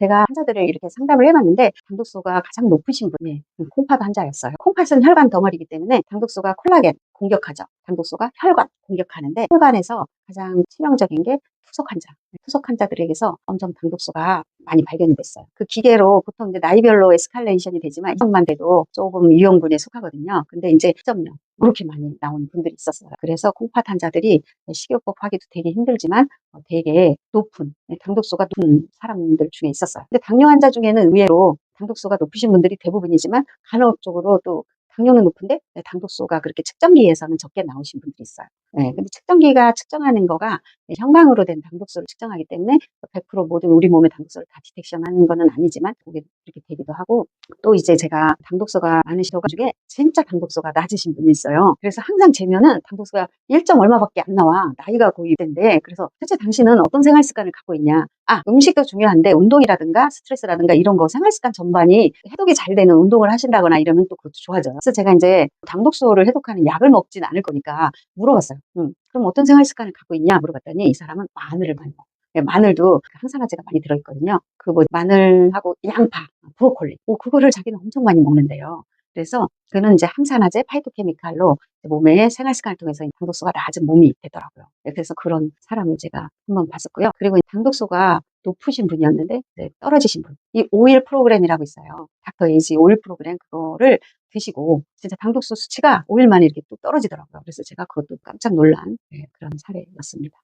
제가 환자들을 이렇게 상담을 해봤는데 당독소가 가장 높으신 분이 콩팥 환자였어요. 콩팥은 혈관 덩어리이기 때문에 당독소가 콜라겐 공격하죠. 당독소가 혈관 공격하는데 혈관에서 가장 치명적인 게 투석 환자. 투석 환자들에게서 엄청 당독소가 많이 발견이 됐어요. 그 기계로 보통 이제 나이별로 에스칼레이션이 되지만 이것만 돼도 조금 위험군에 속하거든요. 근데 이제 1.0 그렇게 많이 나온 분들이 있었어요. 그래서 콩팥 환자들이 식이요법 하기도 되게 힘들지만 어, 되게 높은 네, 당독소가 높은 사람들 중에 있었어요. 근데 당뇨 환자 중에는 의외로 당독소가 높으신 분들이 대부분이지만 간혹적으로 또 당뇨는 높은데 네, 당독소가 그렇게 측정기에서는 적게 나오신 분들이 있어요. 네, 근데 측정기가 측정하는 거가 형광으로 된 당독소를 측정하기 때문에 100% 모든 우리 몸의 당독소를 다 디텍션하는 거는 아니지만 그게 이렇게 되기도 하고 또 이제 제가 당독소가 많으신 분 중에 진짜 당독소가 낮으신 분이 있어요. 그래서 항상 재면은 당독소가 1점 얼마밖에 안 나와. 나이가 거의 된데 그래서 대체 당신은 어떤 생활 습관을 갖고 있냐? 아 음식도 중요한데 운동이라든가 스트레스라든가 이런 거 생활 습관 전반이 해독이 잘 되는 운동을 하신다거나 이러면 또 그것도 좋아져요. 그래서 제가 이제 당독소를 해독하는 약을 먹진 않을 거니까 물어봤어요. 음, 그럼 어떤 생활 습관을 갖고 있냐 물어봤더니 이 사람은 마늘을 많이 먹어. 요 마늘도 항산화제가 많이 들어있거든요. 그 뭐 마늘하고 양파, 브로콜리, 뭐 그거를 자기는 엄청 많이 먹는데요. 그래서 그는 이제 항산화제, 파이토케미칼로 몸의 생활 습관을 통해서 당독소가 낮은 몸이 되더라고요. 네, 그래서 그런 사람을 제가 한번 봤었고요. 그리고 당독소가 높으신 분이었는데 떨어지신 분. 이 오일 프로그램이라고 있어요. 닥터 에이지 오일 프로그램 그거를 드시고 진짜 당독소 수치가 5일 만에 이렇게 또 떨어지더라고요. 그래서 제가 그것도 깜짝 놀란 네, 그런 사례였습니다.